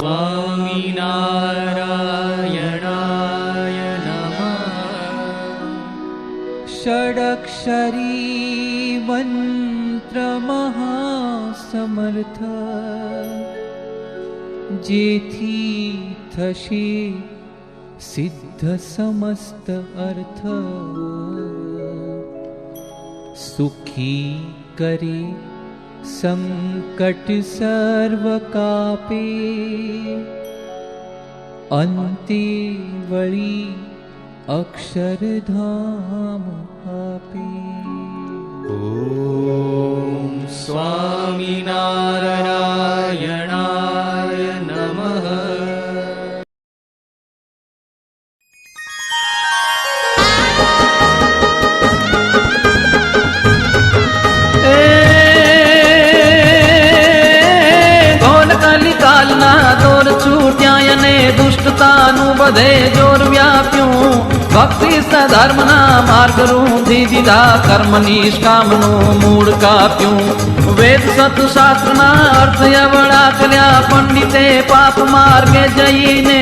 स्वामिनारायणाय नमः। षडक्षरी मन्त्रमहासमर्थ जेथीथषि सिद्धसमस्त अर्थ। सुखी करे सङ्कट सर्वकापे अन्ते वळी अक्षरधाम। દુષ્ટતાનું બધે જોર વ્યાપ્યું. ભક્તિ સધર્મના માર્ગ રૂંધી દીધા કર્મ નિષ્કામનું મૂળ કાપ્યું. વેદ સતશાસ્ત્રના અર્થ અવળા કર્યા પંડિતે પાપ માર્ગે જઈને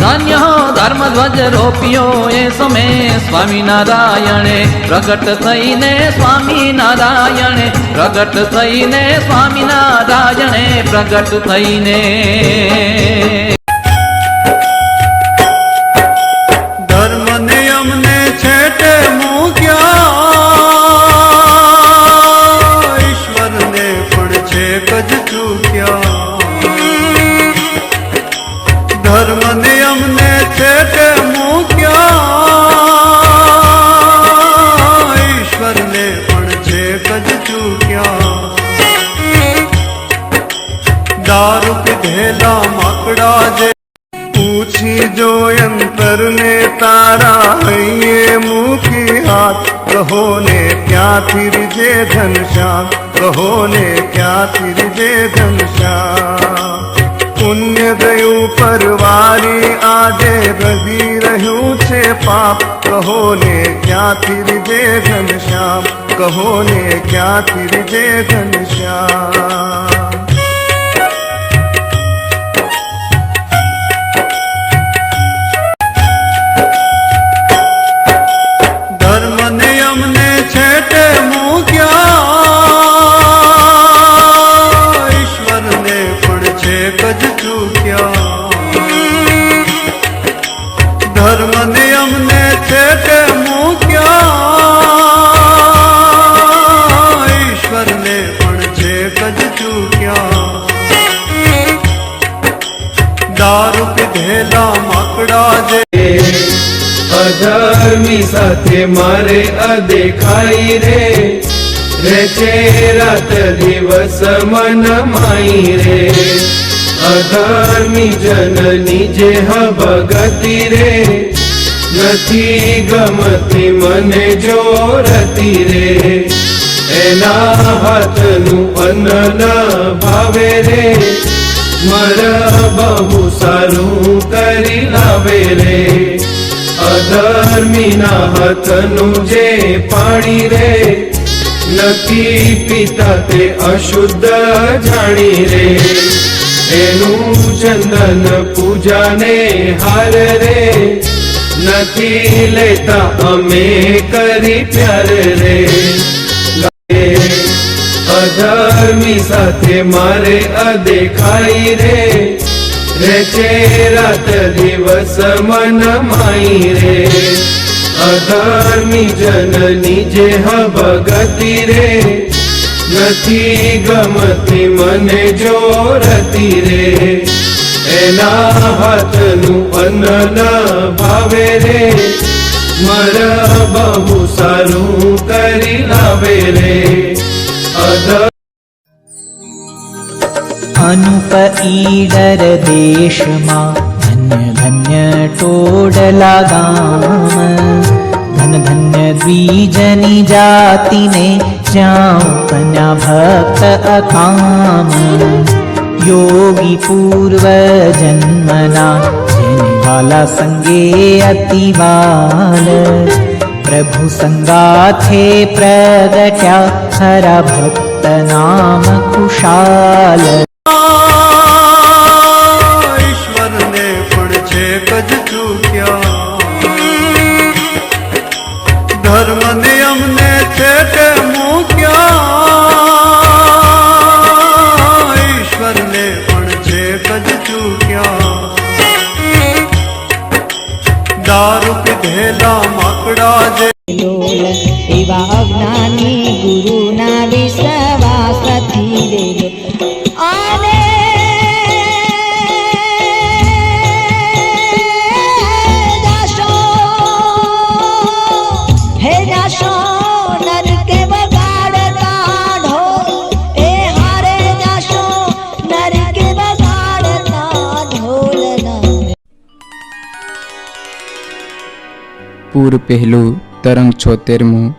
ધન્ય ધર્મ ધ્વજ રોપ્યો એ સમય સ્વામિનારાયણે પ્રગટ થઈને સ્વામિનારાયણે પ્રગટ થઈને સ્વામિનારાયણે પ્રગટ થઈને जो अंतर ने तारा ये मुँह हाथ, कहो ने क्या फिर जे धन श्याम कहो ने क्या फिर जे धन श्याम पुण्य दयु परवारी आजे रही रहू छे पाप, कहो ने क्या फिर जे धन श्याम कहो ने क्या फिर जे धन श्याम અધર્મી સાથે મારે અદેખાઈ રે. રે છે રાત દિવસ મન માઈ રે. અધર્મી જનની જે ભગતી રે. નથી ગમતી મને જોરતી રે. એના હાથનું અન્ન ભાવે રે. મર બહુ સારું કરી લાવે રે. અધર્મીના હાથનું જે પાણી રે, નથી પીતા તે અશુદ્ધ જાણી રે. એનું ચંદન પૂજાને હાર રે, નથી લેતા અમે કરી પ્યાર રે. અધર્મી સાથે મારે અદેખાઈ રે. રે છે રાત દિવસ મન માઈ રે. અધર્મી જનની જે ભગતી રે, નથી ગમતી મને જોરતી રે. એના હાથનું અન્ન ભાવે રે. મારા બહુ સારું કરી લાવે રે. અધર अनुप धन धन्य द्विजनि टोडलादाम धनधन्यद्विजनिजातिने जां भक्त अकाम। योगी पूर्व जन्मना वाला संगे अतिवाल प्रभु संगाथे प्रगट्या प्रभुसङ्गाथे भक्त नाम कुशाल ઈશ્વરને પણ છે કજ ચૂક્યા. ધર્મ નિયમને છે તે મૂક્યા. ઈશ્વરને પણ છે કજ ચૂક્યા. દારૂ પીધેલા પૂર પહેલું, તરંગ છોતેરમું.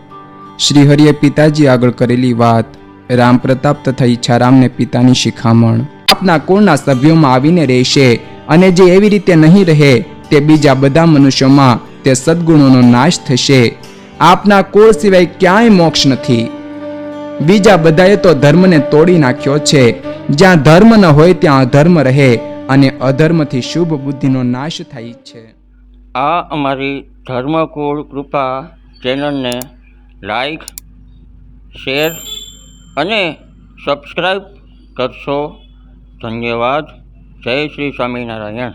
શ્રીહરિએ પિતાજી આગળ કરેલી વાત રામ પ્રતાપ તથા ઈચ્છારામને પિતાની શિખામણ. આપના કુળના સભ્યોમાં આવીને રહેશે અને જે એવી રીતે નહીં રહે, તે બીજા બધા મનુષ્યોમાં તે સદ્ગુણોનો નાશ થશે. આપના કુળ સિવાય ક્યાંય મોક્ષ નથી. બીજા બધાએ તો ધર્મને તોડી નાખ્યો છે. જ્યાં ધર્મ ન હોય, ત્યાં અધર્મ રહે અને અધર્મથી શુભ બુદ્ધિનો નાશ થાય છે. આ અમારી ધર્મકુળ કૃપા ચેનલને લાઈક શેર અને સબસ્ક્રાઈબ કરશો. ધન્યવાદ. જય શ્રી સ્વામિનારાયણ.